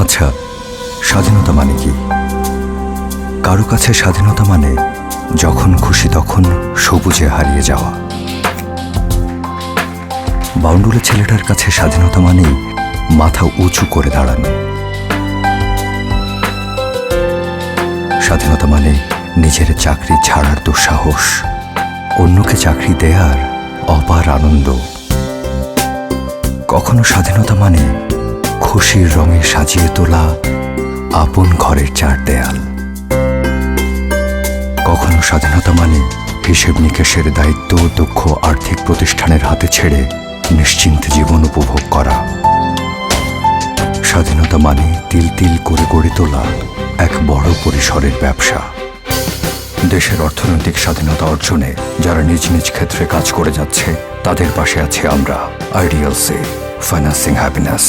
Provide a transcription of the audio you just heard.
আচ্ছা স্বাধীনতা মানে কি? কারও কাছে স্বাধীনতা মানে যখন খুশি তখন সবুজে হারিয়ে যাওয়া। বাউন্ডুলে ছেলেটার কাছে স্বাধীনতা মানেই মাথা উঁচু করে দাঁড়ানো। স্বাধীনতা মানে নিজের চাকরি ছাড়ার দুঃসাহস, অন্যকে চাকরি দেয়ার অপার আনন্দ। কখনো স্বাধীনতা মানে খুশির রঙে সাজিয়ে তোলা আপন ঘরের চার দেয়াল। কখনো স্বাধীনতা মানে হিসেব নিকেশের দায়িত্ব দক্ষ আর্থিক প্রতিষ্ঠানের হাতে ছেড়ে নিশ্চিন্ত জীবন উপভোগ করা। স্বাধীনতা মানে তিল তিল করে গড়ে তোলা এক বড় পরিসরের ব্যবসা। দেশের অর্থনৈতিক স্বাধীনতা অর্জনে যারা নিজ নিজ ক্ষেত্রে কাজ করে যাচ্ছে, তাদের পাশে আছি আমরা আইডিয়াল সে ফাইন্যান্সিং হ্যাপিনেস